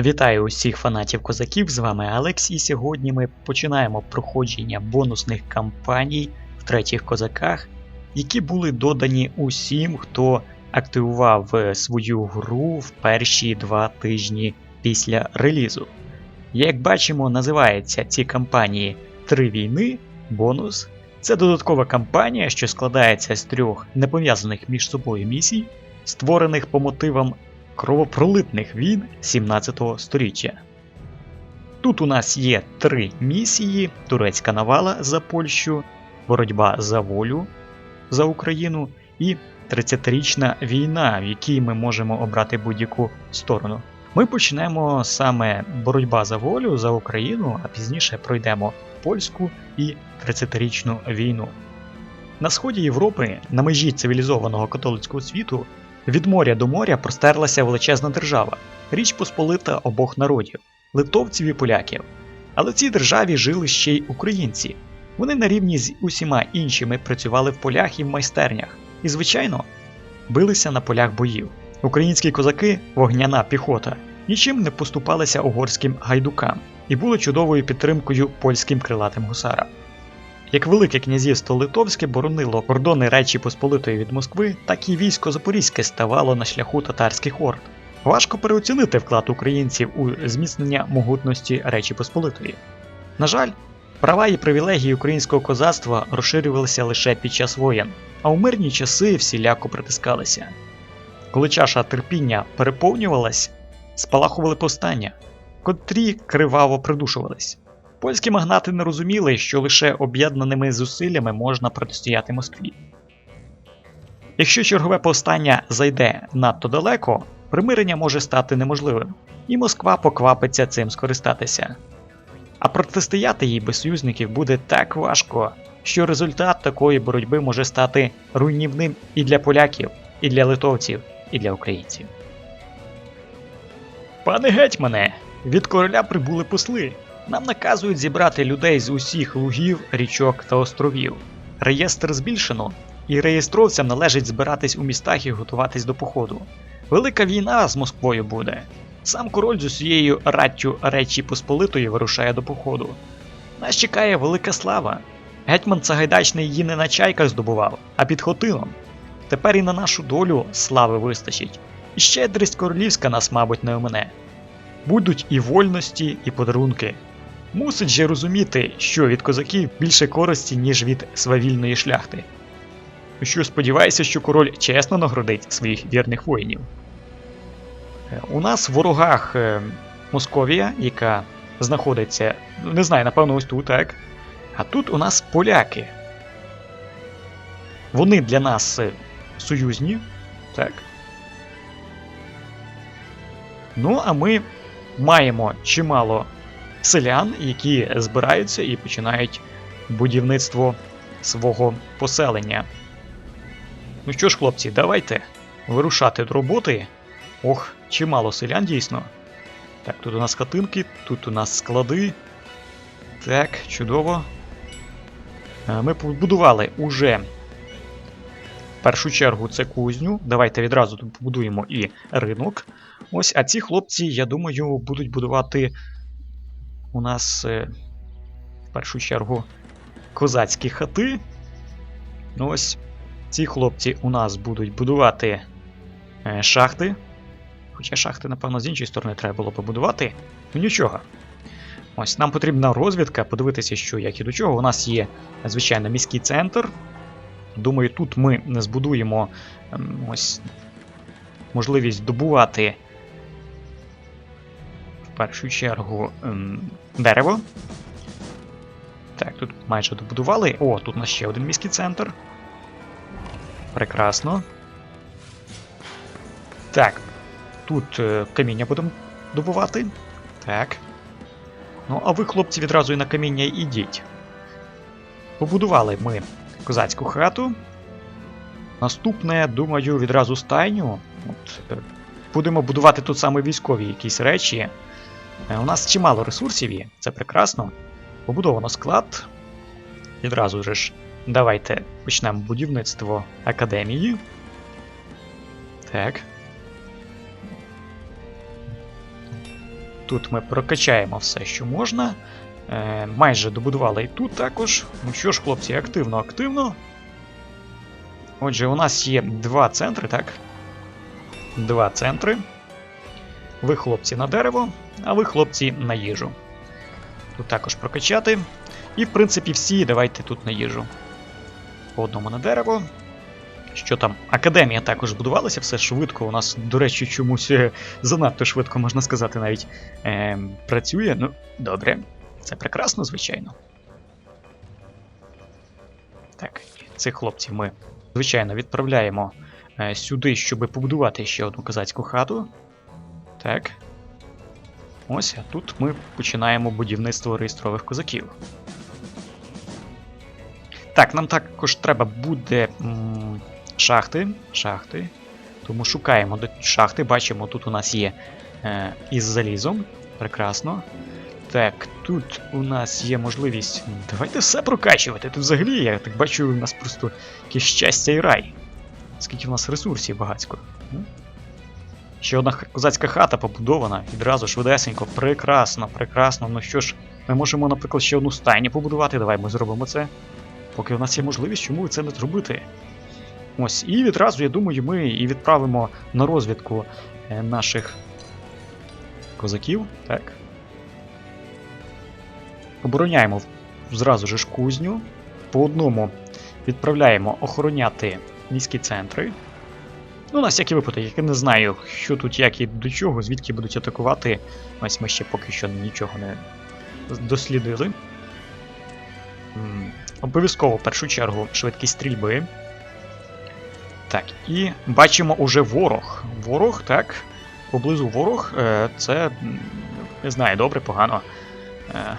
Вітаю усіх фанатів козаків, з вами Алекс, і сьогодні ми починаємо проходження бонусних кампаній в третіх козаках, які були додані усім, хто активував е, свою гру в перші два тижні після релізу. Як бачимо, називаються ці кампанії Три війни, бонус. Це додаткова кампанія, що складається з трьох непов'язаних між собою місій, створених по мотивам кровопролитних війн 17 століття. Тут у нас є три місії: турецька навала за Польщу, боротьба за волю за Україну і 30-річна війна, в якій ми можемо обрати будь-яку сторону. Ми почнемо саме боротьба за волю за Україну, а пізніше пройдемо польську і 30-річну війну. На сході Європи, на межі цивілізованого католицького світу, від моря до моря простерлася величезна держава, річ посполита обох народів литовців і поляків. Але в цій державі жили ще й українці. Вони на рівні з усіма іншими працювали в полях і в майстернях, і, звичайно, билися на полях боїв. Українські козаки, вогняна піхота, нічим не поступалися угорським гайдукам і були чудовою підтримкою польським крилатим гусарам. Як Велике князівство Литовське боронило кордони Речі Посполитої від Москви, так і військо Запорізьке ставало на шляху татарських орд. Важко переоцінити вклад українців у зміцнення могутності Речі Посполитої. На жаль, права і привілегії українського козацтва розширювалися лише під час воєн, а у мирні часи всіляко притискалися. Коли чаша терпіння переповнювалась, спалахували повстання, котрі криваво придушувались. Польські магнати не розуміли, що лише об'єднаними зусиллями можна протистояти Москві. Якщо чергове повстання зайде надто далеко, примирення може стати неможливим, і Москва поквапиться цим скористатися. А протистояти їй без союзників буде так важко, що результат такої боротьби може стати руйнівним і для поляків, і для литовців, і для українців. Пане гетьмане, від короля прибули посли. Нам наказують зібрати людей з усіх лугів, річок та островів. Реєстр збільшено, і реєстровцям належить збиратись у містах і готуватись до походу. Велика війна з Москвою буде. Сам король з усією раттю Речі Посполитої вирушає до походу. Нас чекає велика слава. Гетьман Цагайдачний її не на чайках здобував, а під Хотином. Тепер і на нашу долю слави вистачить. І щедрість королівська нас, мабуть, не омине. Будуть і вольності, і подарунки. Мусить же розуміти, що від козаків більше користі, ніж від свавільної шляхти. Що сподіваюся, що король чесно нагородить своїх вірних воїнів. Е, У нас в ворогах е, Московія, яка знаходиться, не знаю, напевно, ось тут, так. А тут у нас поляки. Вони для нас е, союзні, так. Ну, а ми маємо чимало селян, які збираються і починають будівництво свого поселення. Ну що ж, хлопці, давайте вирушати до роботи. Ох, чимало селян дійсно. Так, тут у нас хатинки, тут у нас склади. Так, чудово. Е, Ми побудували уже в першу чергу це кузню. Давайте відразу тут побудуємо і ринок. Ось, а ці хлопці, я думаю, будуть будувати у нас е, в першу чергу козацькі хати. Ну ось ці хлопці у нас будуть будувати е, шахти. Хоча шахти, напевно, з іншої сторони треба було побудувати. Ну нічого. Ось нам потрібна розвідка, подивитися, що як і до чого. У нас є, звичайно, міський центр. Думаю, тут ми не збудуємо ем, ось можливість добувати в першу чергу ем, дерево. Так, тут майже добудували. О, тут у нас ще один міський центр. Прекрасно. Так. Тут е, каміння будемо добувати. Так. Ну, а ви, хлопці, відразу і на каміння ідіть. Побудували ми козацьку хату. Наступне, думаю, відразу стайню. От, е, будемо будувати тут саме військові якісь речі. Е, У нас чимало ресурсів є, це прекрасно. Побудовано склад. Відразу же ж давайте почнемо будівництво академії. Так. Тут ми прокачаємо все, що можна. Е, майже добудували і тут також. Ну що ж, хлопці, активно, активно. Отже, у нас є два центри, так? Два центри. Ви, хлопці, на дерево, а ви, хлопці, на їжу. Тут також прокачати. І, в принципі, всі давайте тут на їжу. По одному на дерево. Що там? Академія також будувалася, все швидко. У нас, до речі, чомусь е, занадто швидко, можна сказати, навіть е, працює. Ну, добре. Це прекрасно, звичайно. Так, цих хлопців ми, звичайно, відправляємо е, сюди, щоб побудувати ще одну козацьку хату. Так. Ось, а тут ми починаємо будівництво реєстрових козаків. Так, нам також треба буде м, шахти. Шахти. Тому шукаємо до шахти. Бачимо, тут у нас є е, із залізом. Прекрасно. Так, тут у нас є можливість. Давайте все прокачувати. Тут взагалі, я так бачу, у нас просто якесь щастя і рай. Скільки в нас ресурсів багацько. Ще одна козацька хата побудована, відразу швидесенько. Прекрасно, прекрасно. Ну що ж, ми можемо, наприклад, ще одну стайню побудувати. Давай ми зробимо це. Поки у нас є можливість, чому це не зробити? Ось, і відразу, я думаю, ми і відправимо на розвідку е, наших козаків. Так. Обороняємо зразу ж кузню. По одному відправляємо охороняти міські центри. Ну, на всякий випадок, я не знаю, що тут, як і до чого, звідки будуть атакувати. Ось ми ще поки що нічого не дослідили. Обов'язково в першу чергу швидкість стрільби. Так, і бачимо уже ворог. Ворог, так. Поблизу ворог. Е, це. Не знаю, добре, погано. Е,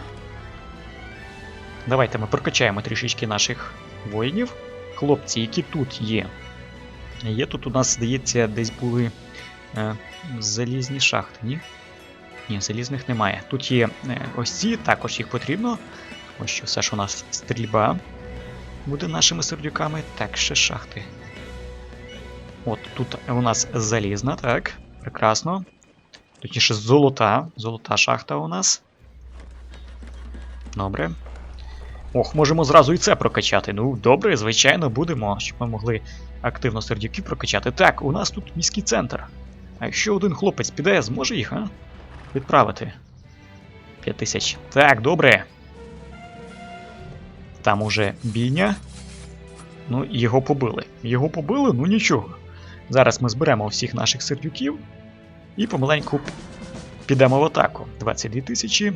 Давайте ми прокачаємо трішечки наших воїнів. Хлопці, які тут є. Є тут у нас, здається, десь були е, залізні шахти, ні? Ні, залізних немає. Тут є е, ось ці, також їх потрібно. Ось що все ж у нас стрільба буде нашими сердюками. Так, ще шахти. От тут у нас залізна, так. Прекрасно. Точніше, золота. Золота шахта у нас. Добре. Ох, можемо зразу і це прокачати. Ну, добре, звичайно, будемо, щоб ми могли активно сердюків прокачати. Так, у нас тут міський центр. А якщо один хлопець піде, зможе їх, а? Відправити. 5 тисяч. Так, добре. Там уже бійня. Ну, його побили. Його побили, ну нічого. Зараз ми зберемо всіх наших сердюків і помаленьку підемо в атаку. 22 тисячі.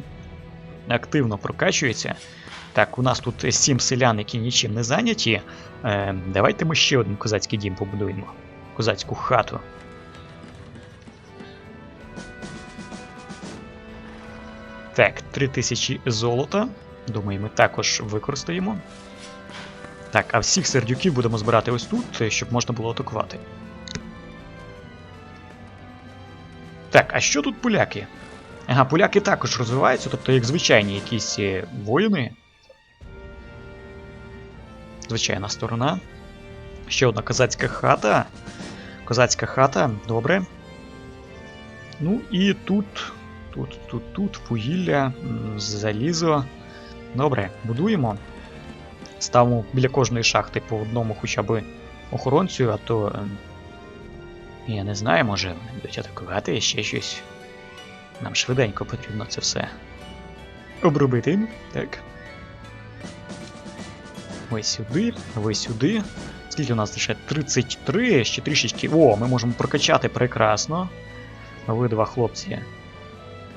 Активно прокачується. Так, у нас тут 7 селян, які нічим не зайняті. Е, давайте ми ще один козацький дім побудуємо. Козацьку хату. Так, 3000 золота. Думаю, ми також використаємо. Так, а всіх сердюків будемо збирати ось тут, щоб можна було атакувати. Так, а що тут поляки? Ага, поляки також розвиваються, тобто як звичайні якісь е, воїни. Звичайна сторона. Ще одна козацька хата. Козацька хата, добре. Ну і тут, тут, тут, тут, вугілля, залізо. Добре, будуємо. Ставимо біля кожної шахти по одному хоча б охоронцю, а то. ем, Я не знаю, може будуть атакувати ще щось. Нам швиденько потрібно це все обробити. Так. Ви сюди, ви сюди. Скільки у нас лише 33, ще трішечки. О, ми можемо прокачати прекрасно. Ви два хлопці.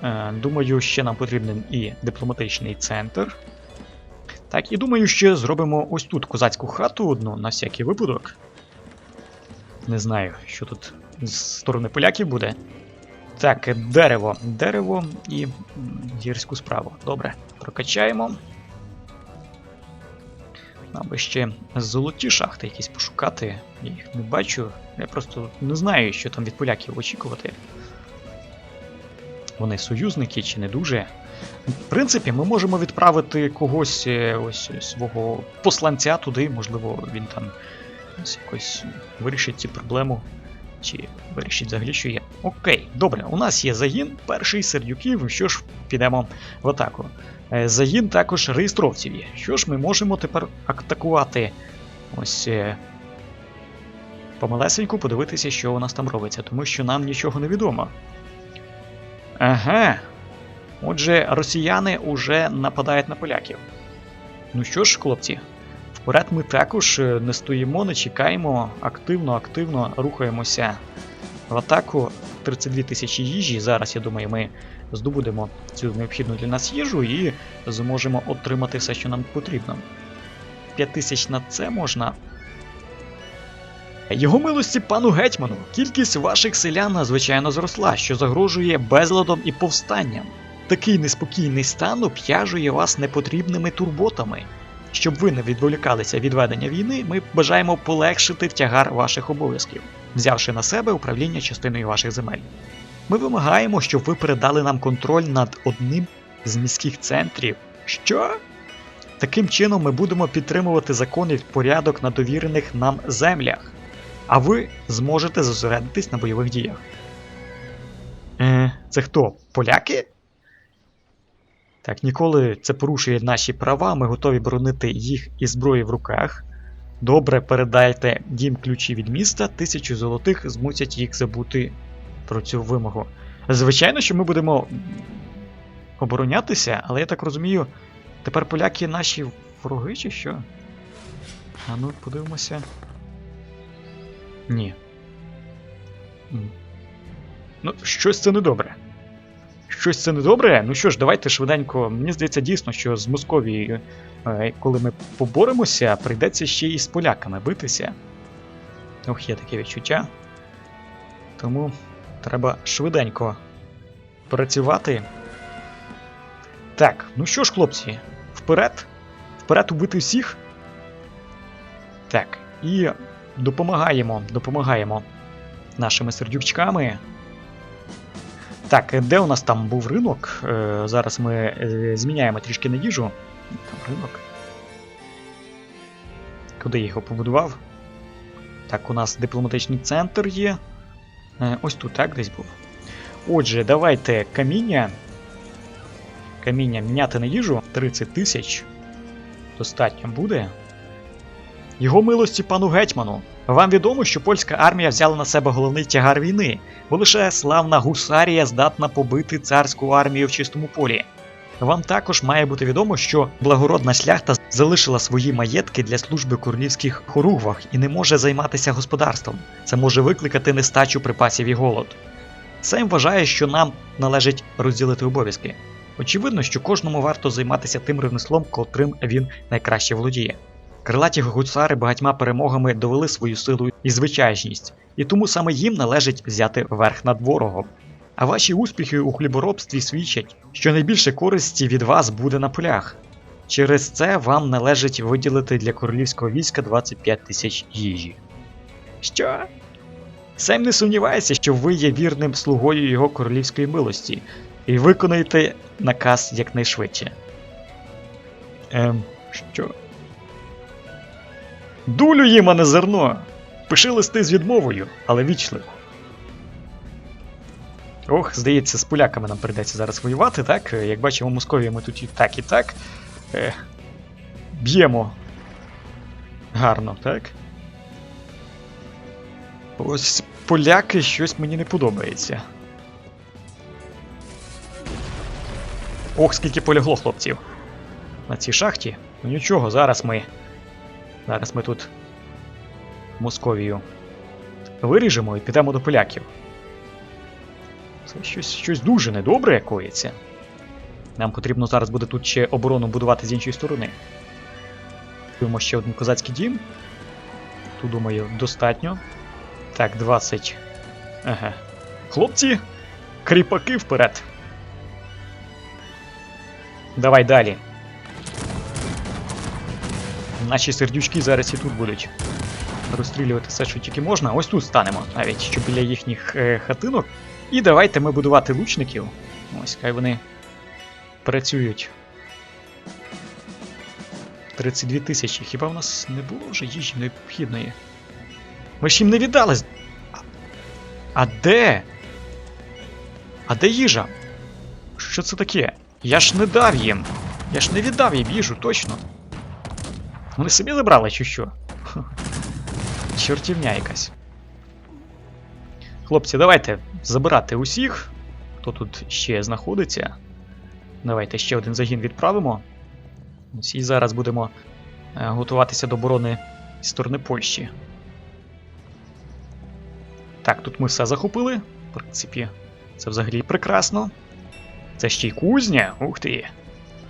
Е, думаю, ще нам потрібен і дипломатичний центр. Так, і думаю, ще зробимо ось тут козацьку хату одну на всякий випадок. Не знаю, що тут з сторони поляків буде. Так, дерево. Дерево і гірську справу. Добре, прокачаємо. Нам би ще золоті шахти якісь пошукати. Я їх не бачу. Я просто не знаю, що там від поляків очікувати. Вони союзники чи не дуже. В принципі, ми можемо відправити когось е, ось свого посланця туди, можливо, він там ось якось вирішить цю проблему. Чи вирішить взагалі, що є? Окей, добре, у нас є загін, перший сердюків. Що ж, підемо в атаку. Е, Загін також реєстровців є. Що ж, ми можемо тепер атакувати ось е, помалесеньку, подивитися, що у нас там робиться, тому що нам нічого не відомо. Ага. Отже, росіяни уже нападають на поляків. Ну що ж, хлопці, вперед ми також е, не стоїмо, не чекаємо, активно, активно рухаємося в атаку. 32 тисячі їжі. Зараз, я думаю, ми здобудемо цю необхідну для нас їжу і зможемо отримати все, що нам потрібно. 5 тисяч на це можна. Його милості пану гетьману, кількість ваших селян надзвичайно зросла, що загрожує безладом і повстанням. Такий неспокійний стан обтяжує вас непотрібними турботами. Щоб ви не відволікалися від ведення війни, ми бажаємо полегшити тягар ваших обов'язків, взявши на себе управління частиною ваших земель. Ми вимагаємо, щоб ви передали нам контроль над одним з міських центрів. Що? Таким чином ми будемо підтримувати закон і порядок на довірених нам землях, а ви зможете зосередитись на бойових діях. Е, це хто? Поляки? Так, ніколи це порушує наші права, ми готові боронити їх і зброї в руках. Добре, передайте дім ключі від міста, тисячу золотих змусять їх забути про цю вимогу. Звичайно, що ми будемо оборонятися, але я так розумію, тепер поляки наші вороги чи що? А ну, подивимося. Ні. Ну, щось це недобре. Щось це недобре. Ну що ж, давайте швиденько. Мені здається, дійсно, що з Московією, е, коли ми поборемося, прийдеться ще і з поляками битися. Ох, є таке відчуття. Тому треба швиденько працювати. Так, ну що ж, хлопці, вперед. Вперед убити всіх. Так, і допомагаємо, допомагаємо нашими сердючками. Так, де у нас там був ринок? Е, зараз ми е, зміняємо трішки на їжу. Там ринок. Куди я його побудував? Так, у нас дипломатичний центр є. Е, ось тут, так, десь був. Отже, давайте каміння. Каміння міняти на їжу. 30 тисяч. Достатньо буде. Його милості пану гетьману. Вам відомо, що польська армія взяла на себе головний тягар війни, бо лише славна гусарія здатна побити царську армію в чистому полі. Вам також має бути відомо, що благородна шляхта залишила свої маєтки для служби королівських хоругвах і не може займатися господарством. Це може викликати нестачу припасів і голод. Сейм вважає, що нам належить розділити обов'язки. Очевидно, що кожному варто займатися тим ремеслом, котрим він найкраще володіє. Крилаті гуцари багатьма перемогами довели свою силу і звичайність, і тому саме їм належить взяти верх над ворогом. А ваші успіхи у хліборобстві свідчать, що найбільше користі від вас буде на полях. Через це вам належить виділити для королівського війська 25 тисяч їжі. Що? Сем не сумнівається, що ви є вірним слугою його королівської милості, і виконаєте наказ якнайшвидше. Ем, що? Дулю їм, а не зерно. Пиши листи з відмовою, але вічливо. Ох, здається, з поляками нам прийдеться зараз воювати, так? Е, Як бачимо, Московію ми тут і так, і так. Е, б'ємо. Гарно, так? Ось поляки щось мені не подобається. Ох, скільки полягло хлопців. На цій шахті. Ну нічого, зараз ми. Зараз ми тут Московію виріжемо і підемо до поляків. Це щось, щось дуже недобре коїться. Нам потрібно зараз буде тут ще оборону будувати з іншої сторони. Будемо ще один козацький дім. Тут, думаю, достатньо. Так, 20. Ага. Хлопці, кріпаки вперед. Давай далі. Наші сердючки зараз і тут будуть розстрілювати все, що тільки можна. Ось тут станемо, навіть що біля їхніх е, хатинок. І давайте ми будувати лучників. Ось, хай вони працюють. 32 тисячі. Хіба в нас не було вже їжі необхідної? Ми ж їм не віддали. А де? А де їжа? Що це таке? Я ж не дав їм. Я ж не віддав їм їжу, точно. Вони собі забрали чи що? Чортівня якась. Хлопці, давайте забирати усіх, хто тут ще знаходиться. Давайте ще один загін відправимо. Ось і зараз будемо е, готуватися до оборони зі сторони Польщі. Так, тут ми все захопили. В принципі, це взагалі прекрасно. Це ще й кузня. Ух ти.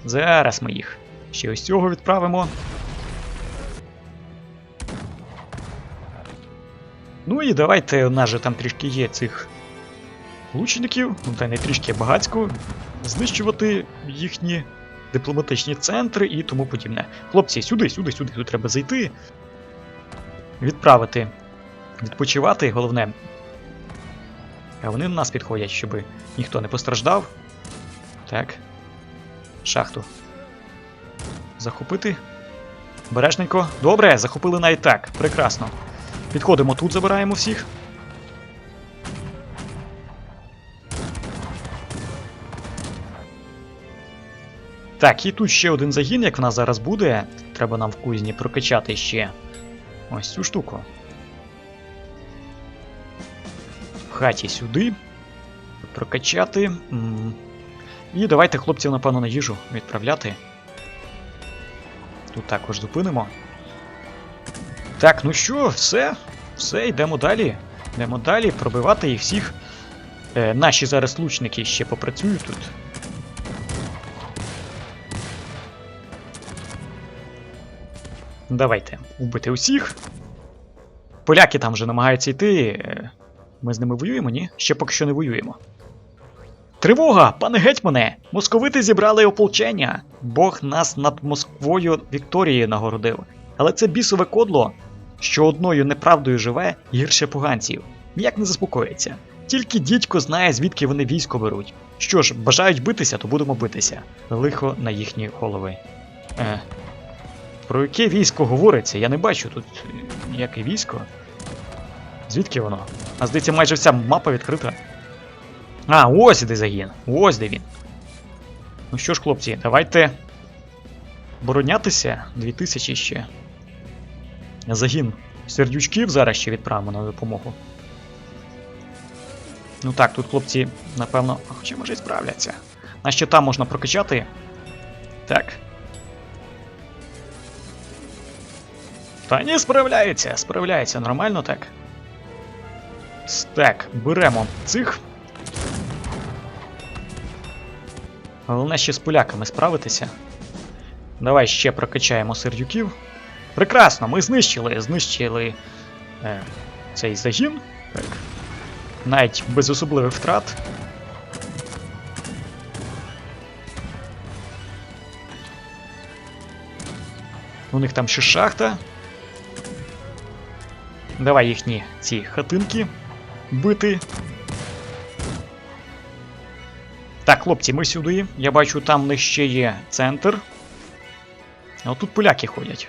Зараз ми їх ще ось цього відправимо. Ну і давайте, у нас же там трішки є цих лучників, ну та й не трішки багацько, знищувати їхні дипломатичні центри і тому подібне. Хлопці, сюди, сюди, сюди, тут треба зайти. Відправити. Відпочивати, головне. А вони на нас підходять, щоб ніхто не постраждав. Так. Шахту. Захопити. Бережненько. Добре, захопили навіть так. Прекрасно. Підходимо тут, забираємо всіх. Так, і тут ще один загін, як в нас зараз буде. Треба нам в кузні прокачати ще ось цю штуку. В хаті сюди. Прокачати. І давайте хлопців, напевно, на їжу відправляти. Тут також зупинимо. Так, ну що, все. Все, йдемо далі. Йдемо далі, пробивати їх всіх. Е, наші зараз лучники ще попрацюють тут. Давайте, убити усіх. Поляки там вже намагаються йти. Ми з ними воюємо, ні? Ще поки що не воюємо. Тривога, пане гетьмане! Московити зібрали ополчення. Бог нас над Москвою Вікторією нагородив. Але це бісове кодло, що одною неправдою живе, гірше поганців. Ніяк не заспокоїться. Тільки дідько знає, звідки вони військо беруть. Що ж, бажають битися, то будемо битися. Лихо на їхні голови. Е, про яке військо говориться? Я не бачу тут ніяке військо. Звідки воно? А здається, майже вся мапа відкрита. А, ось де загін. Ось де він. Ну що ж, хлопці, давайте оборонятися. 2000 ще. Загін сердючків зараз ще відправимо на допомогу. Ну так, тут хлопці, напевно, хоча може і справляться. На ще там можна прокачати. Так. Та ні, справляється, справляється нормально так. Так, беремо цих. Головне ще з поляками справитися. Давай ще прокачаємо сердюків. Прекрасно, ми знищили, знищили е, цей загін. Так. Навіть без особливих втрат. У них там ще шахта. Давай їхні ці хатинки бити. Так, хлопці, ми сюди. Я бачу, там них ще є центр. А тут поляки ходять.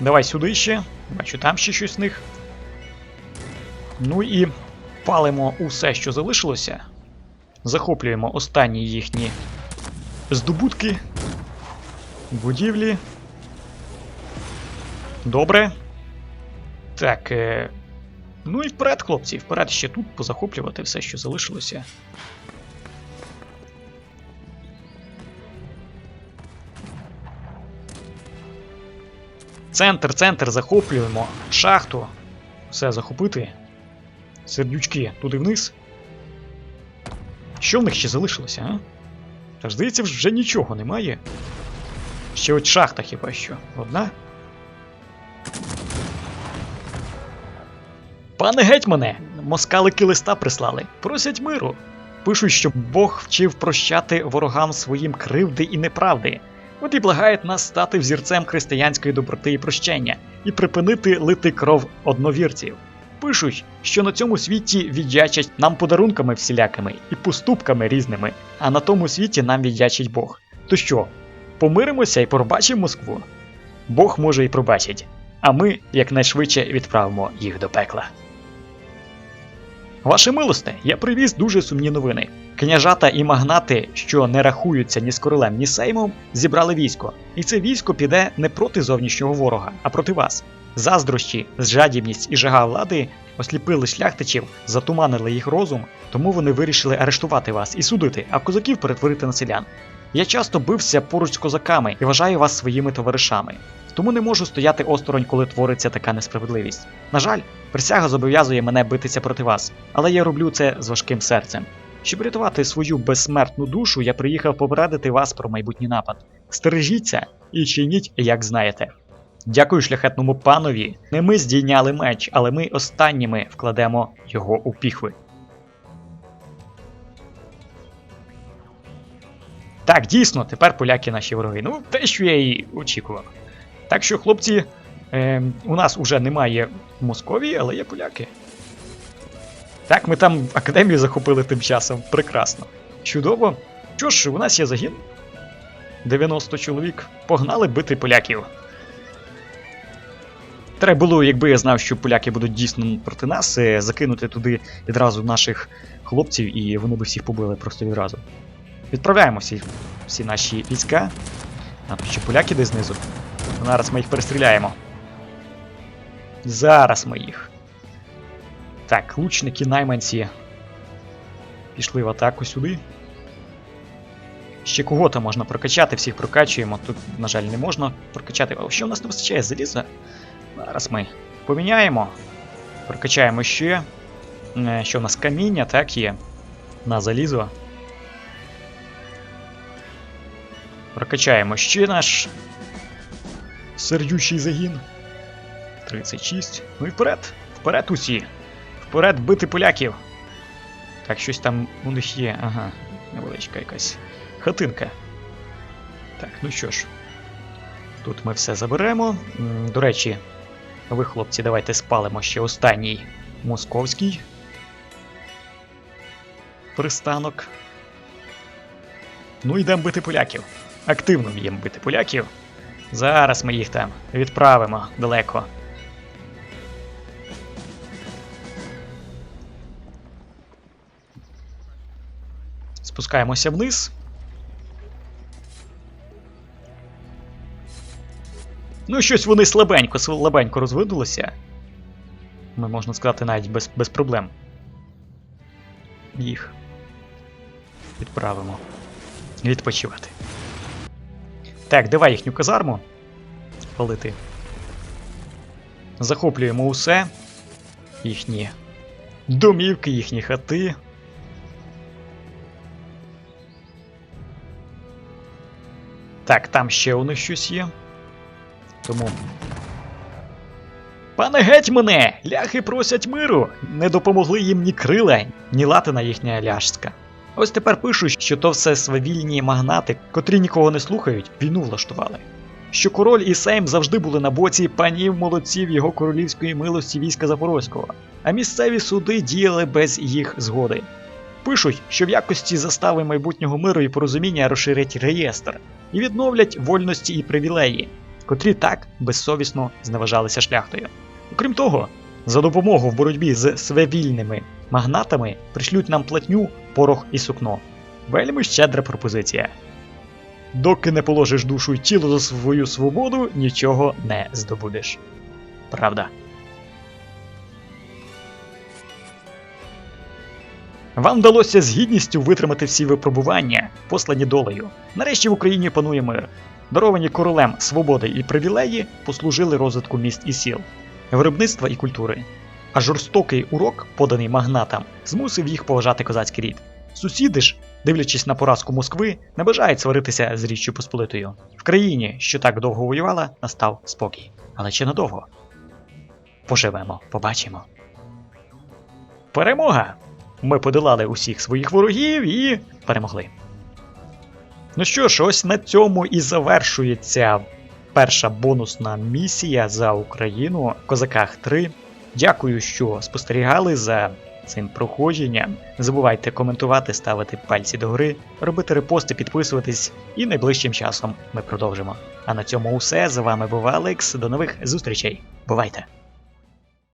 Давай сюди ще. Бачу, там ще щось в них. Ну і палимо усе, що залишилося. Захоплюємо останні їхні здобутки. Будівлі. Добре. Так. Е... Ну і вперед, хлопці, вперед ще тут позахоплювати все, що залишилося. Центр, центр захоплюємо. Шахту. Все захопити. Сердючки туди вниз. Що в них ще залишилося, а? Та ж здається, вже нічого немає. Ще от шахта хіба що. Одна. Пане гетьмане, москалики листа прислали. Просять миру. Пишуть, щоб Бог вчив прощати ворогам своїм кривди і неправди. От і благають нас стати взірцем християнської доброти і прощення і припинити лити кров одновірців. Пишуть, що на цьому світі віддячать нам подарунками всілякими і поступками різними, а на тому світі нам віддячить Бог. То що, помиримося і пробачимо Москву? Бог може і пробачить. а ми якнайшвидше відправимо їх до пекла. Ваше милосте, я привіз дуже сумні новини. Княжата і магнати, що не рахуються ні з королем, ні сеймом, зібрали військо. І це військо піде не проти зовнішнього ворога, а проти вас. Заздрощі, жадібність і жага влади осліпили шляхтичів, затуманили їх розум, тому вони вирішили арештувати вас і судити, а козаків перетворити на селян. Я часто бився поруч з козаками і вважаю вас своїми товаришами. Тому не можу стояти осторонь, коли твориться така несправедливість. На жаль, присяга зобов'язує мене битися проти вас, але я роблю це з важким серцем. Щоб рятувати свою безсмертну душу, я приїхав попередити вас про майбутній напад. Стережіться і чиніть, як знаєте. Дякую шляхетному панові. Не ми здійняли меч, але ми останніми вкладемо його у піхви. Так, дійсно, тепер поляки наші вороги. Ну, те, що я і очікував. Так що, хлопці, е, у нас уже немає Московії, але є поляки. Так, ми там академію захопили тим часом. Прекрасно. Чудово. Що ж, у нас є загін. 90 чоловік. Погнали бити поляків. Треба було, якби я знав, що поляки будуть дійсно проти нас, е, закинути туди відразу наших хлопців, і вони б всіх побили просто відразу. Відправляємо всі, всі наші війська. Тут ще поляки десь знизу. Зараз ми їх перестріляємо. Зараз ми їх. Так, лучники найманці. Пішли в атаку сюди. Ще кого-то можна прокачати, всіх прокачуємо. Тут, на жаль, не можна прокачати. А що в нас не вистачає заліза? Зараз ми поміняємо. Прокачаємо ще. Е, Що в нас каміння, так є. На залізо. Прокачаємо ще наш сердючий загін. 36. Ну і вперед! Вперед усі! Вперед бити поляків! Так, щось там у них є. Ага, невеличка якась хатинка. Так, ну що ж. Тут ми все заберемо. До речі, ви, хлопці, давайте спалимо ще останній московський пристанок. Ну, йдемо бити поляків. Активно йдемо бити поляків. Зараз ми їх там відправимо далеко. Спускаємося вниз. Ну, щось вони слабенько, слабенько розвидулися. Ми можна сказати навіть без, без проблем. Їх відправимо. Відпочивати. Так, давай їхню казарму палити. Захоплюємо усе. Їхні домівки, їхні хати. Так, там ще у них щось є. Тому. Пане гетьмане! Ляхи просять миру! Не допомогли їм ні крила, ні латина їхня ляжська. Ось тепер пишуть, що то все свавільні магнати, котрі нікого не слухають, війну влаштували. Що король і Сейм завжди були на боці панів молодців його королівської милості війська Запорозького, а місцеві суди діяли без їх згоди. Пишуть, що в якості застави майбутнього миру і порозуміння розширять реєстр і відновлять вольності і привілеї, котрі так безсовісно зневажалися шляхтою. Окрім того, за допомогу в боротьбі з свавільними магнатами пришлють нам платню, порох і сукно. Вельми щедра пропозиція. Доки не положиш душу й тіло за свою свободу, нічого не здобудеш. Правда. Вам вдалося з гідністю витримати всі випробування, послані долею. Нарешті в Україні панує мир. Даровані королем свободи і привілеї послужили розвитку міст і сіл, виробництва і культури. А жорстокий урок, поданий магнатам, змусив їх поважати козацький рід. Сусіди ж, дивлячись на поразку Москви, не бажають сваритися з Річчю Посполитою. В країні, що так довго воювала, настав спокій. Але чи надовго? Поживемо, побачимо. Перемога! Ми подолали усіх своїх ворогів і перемогли. Ну що ж, ось на цьому і завершується перша бонусна місія за Україну в Козаках 3. Дякую, що спостерігали за цим проходженням. Не забувайте коментувати, ставити пальці догори, робити репости, підписуватись, і найближчим часом ми продовжимо. А на цьому усе. З вами був Алекс. До нових зустрічей. Бувайте!